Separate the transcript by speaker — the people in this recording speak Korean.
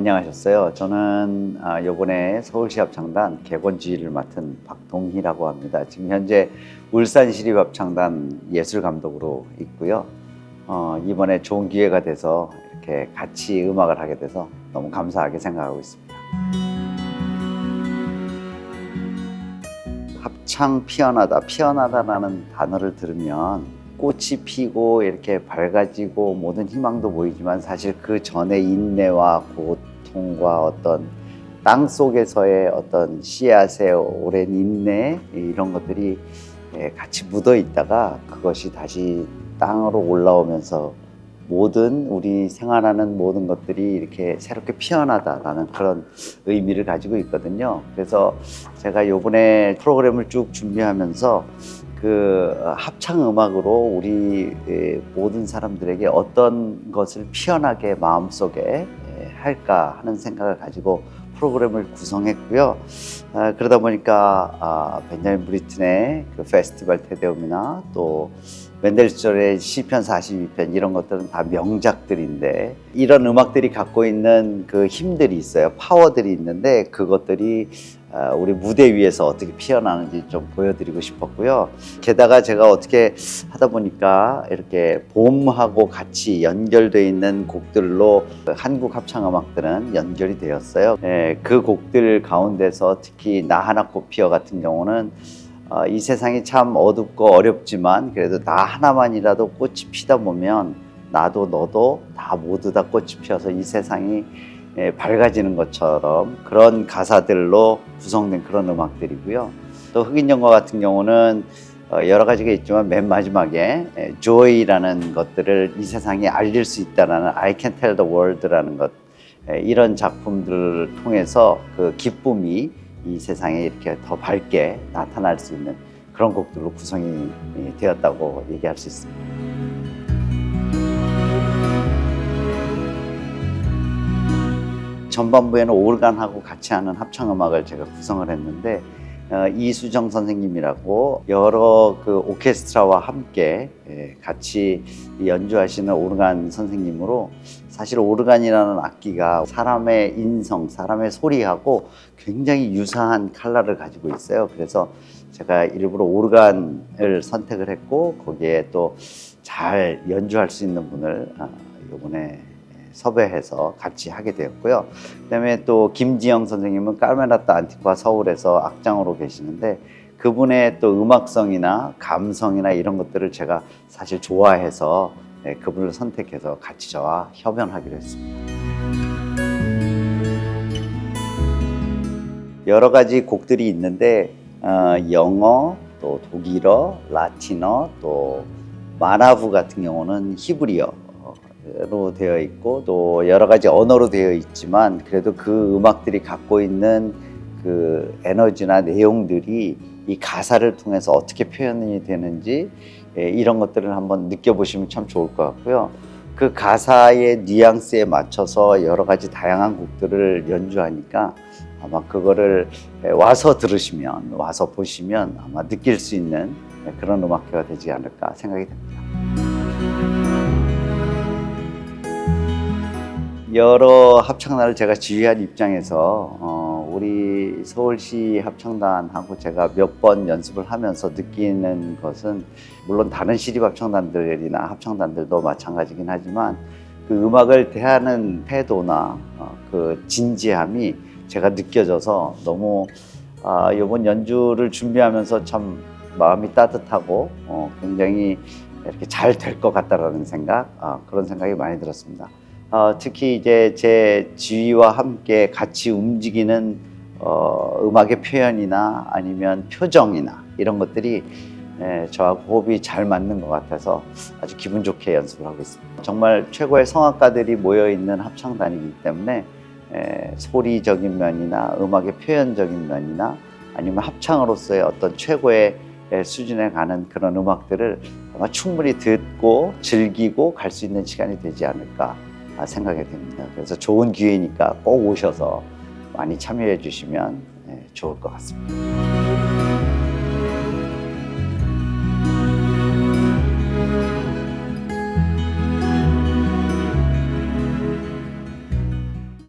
Speaker 1: 안녕하셨어요. 저는 아, 이번에 서울시 합창단 개건지휘를 맡은 박동희라고 합니다. 지금 현재 울산시립합창단 예술감독으로 있고요. 어, 이번에 좋은 기회가 돼서 이렇게 같이 음악을 하게 돼서 너무 감사하게 생각하고 있습니다. 합창 피어나다, 피어나다라는 단어를 들으면 꽃이 피고 이렇게 밝아지고 모든 희망도 보이지만 사실 그 전에 인내와 고통과 어떤 땅 속에서의 어떤 씨앗의 오랜 인내 이런 것들이 예, 같이 묻어 있다가 그것이 다시 땅으로 올라오면서 모든 우리 생활하는 모든 것들이 이렇게 새롭게 피어나다라는 그런 의미를 가지고 있거든요. 그래서 제가 요번에 프로그램을 쭉 준비하면서 그 합창 음악으로 우리 에, 모든 사람들에게 어떤 것을 피어나게 마음속에 에, 할까 하는 생각을 가지고 프로그램을 구성했고요. 아, 그러다 보니까 아, 벤자민 브리튼의 그 페스티벌 테데움이나 또 멘델스존의 시편 42편 이런 것들은 다 명작들인데 이런 음악들이 갖고 있는 그 힘들이 있어요. 파워들이 있는데 그것들이 아, 우리 무대 위에서 어떻게 피어나는지 좀 보여드리고 싶었고요. 게다가 제가 어떻게 하다 보니까 이렇게 봄하고 같이 연결되어 있는 곡들로 한국 합창 음악들은 연결이 되었어요. 예, 그 곡들 가운데서 특히 나 하나 꽃피어 같은 경우는 어, 이 세상이 참 어둡고 어렵지만 그래도 나 하나만이라도 꽃이 피다 보면 나도 너도 다 모두 다 꽃이 피어서 이 세상이 예, 밝아지는 것처럼 그런 가사들로 구성된 그런 음악들이고요. 또 흑인 영화 같은 경우는 어, 여러 가지가 있지만 맨 마지막에 예, joy라는 것들을 이 세상에 알릴 수 있다라는 I can tell the world라는 것 예, 이런 작품들을 통해서 그 기쁨이 이 세상에 이렇게 더 밝게 나타날 수 있는 그런 곡들로 구성이 예, 되었다고 얘기할 수 있습니다. 전반부에는 오르간하고 같이 하는 합창 음악을 제가 구성을 했는데 어, 이수정 선생님이라고 여러 그 오케스트라와 함께 예, 같이 연주하시는 오르간 선생님으로 사실 오르간이라는 악기가 사람의 인성, 사람의 소리하고 굉장히 유사한 칼라를 가지고 있어요. 그래서 제가 일부러 오르간을 선택을 했고 거기에 또 잘 연주할 수 있는 분을 아, 이번에 섭외해서 같이 하게 되었고요. 그다음에 또 김지영 선생님은 까메라타 안티과 서울에서 악장으로 계시는데 그분의 또 음악성이나 감성이나 이런 것들을 제가 사실 좋아해서 네, 그분을 선택해서 같이 저와 협연하기로 했습니다. 여러 가지 곡들이 있는데 어, 영어, 또 독일어, 라틴어, 또 마나부 같은 경우는 히브리어 로 되어 있고 또 여러 가지 언어로 되어 있지만 그래도 그 음악들이 갖고 있는 그 에너지나 내용들이 이 가사를 통해서 어떻게 표현이 되는지 예, 이런 것들을 한번 느껴보시면 참 좋을 것 같고요. 그 가사의 뉘앙스에 맞춰서 여러 가지 다양한 곡들을 연주하니까 아마 그거를 와서 들으시면 와서 보시면 아마 느낄 수 있는 그런 음악회가 되지 않을까 생각이 됩니다. 여러 합창단을 제가 지휘한 입장에서 어, 우리 서울시 합창단하고 제가 몇 번 연습을 하면서 느끼는 것은 물론 다른 시립 합창단들이나 합창단들도 마찬가지긴 하지만 그 음악을 대하는 태도나 어, 그 진지함이 제가 느껴져서 너무 아, 이번 연주를 준비하면서 참 마음이 따뜻하고 어, 굉장히 이렇게 잘 될 것 같다라는 생각 아, 그런 생각이 많이 들었습니다. 어, 특히 이제 제 지휘와 함께 같이 움직이는 어, 음악의 표현이나 아니면 표정이나 이런 것들이 예, 저하고 호흡이 잘 맞는 것 같아서 아주 기분 좋게 연습을 하고 있습니다. 정말 최고의 성악가들이 모여 있는 합창단이기 때문에 예, 소리적인 면이나 음악의 표현적인 면이나 아니면 합창으로서의 어떤 최고의 예, 수준에 가는 그런 음악들을 아마 충분히 듣고 즐기고 갈 수 있는 시간이 되지 않을까 아, 생각이 됩니다. 그래서 좋은 기회니까 꼭 오셔서 많이 참여해 주시면 예, 좋을 것 같습니다.